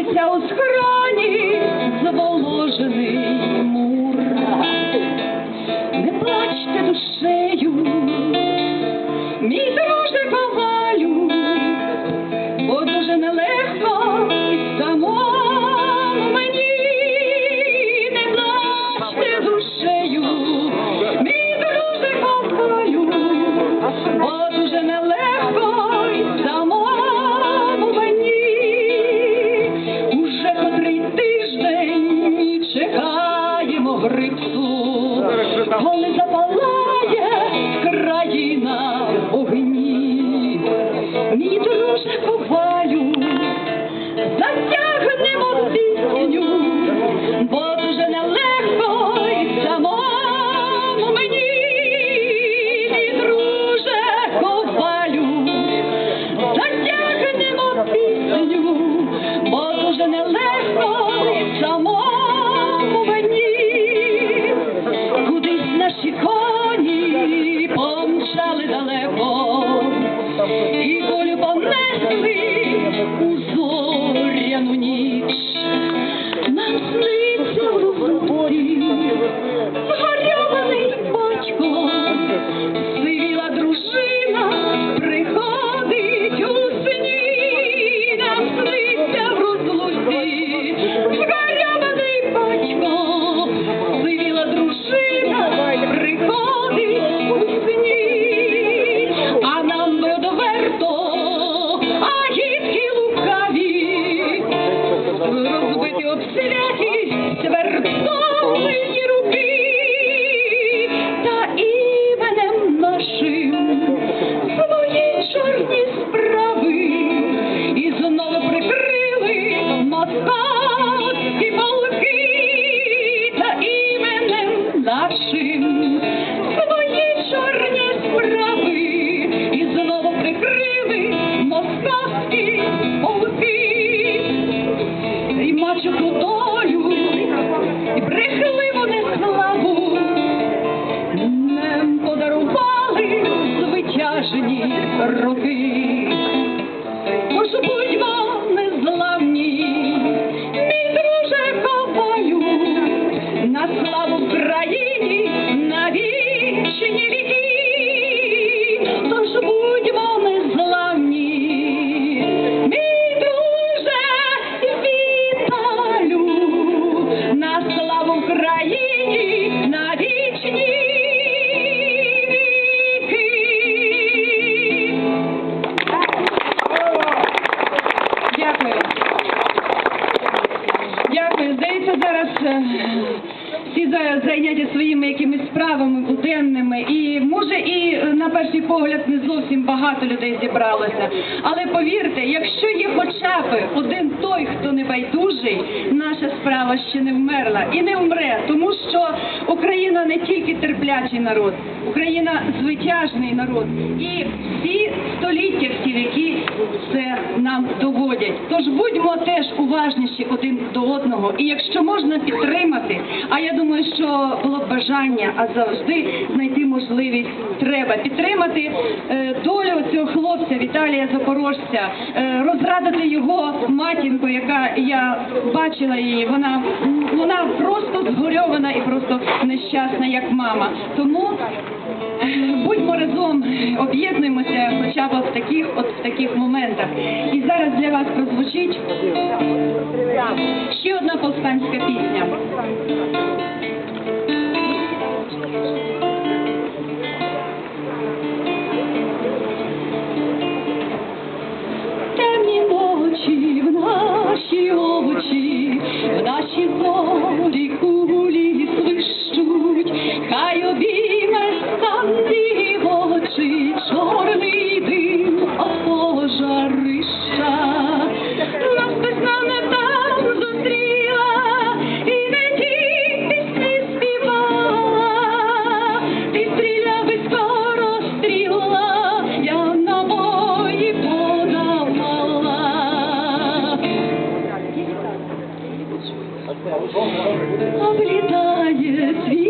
Світиться у схроні зволожений Друже ковалю, затягнемо пісню, Дякую. Дякую. Здається, зараз е, всі зайняті своїми якимись справами буденними. І може і е, на перший погляд не зовсім багато людей зібралося. Але повірте, якщо є хоча б один той, хто не байдужий, наша справа ще не вмерла і не вмре, тому що Україна не тільки терплячий народ, Україна звитяжний народ. І всі століття, всі віки це нам доводять. Тож будьмо теж уважніші один до одного. І якщо можна підтримати, а я думаю, що було б бажання, а завжди знайти можливість треба підтримати е, долю цього хлопця Віталія Запорожця, е, розрадити його матінку, яка я бачила її. Вона вона просто згорьована і просто нещасна, як мама. Тому будьмо разом, об'єднуємося хоча б в таких, от в таких моментах. І зараз для вас прозвучить ще одна повстанська пісня. Облетает. світ.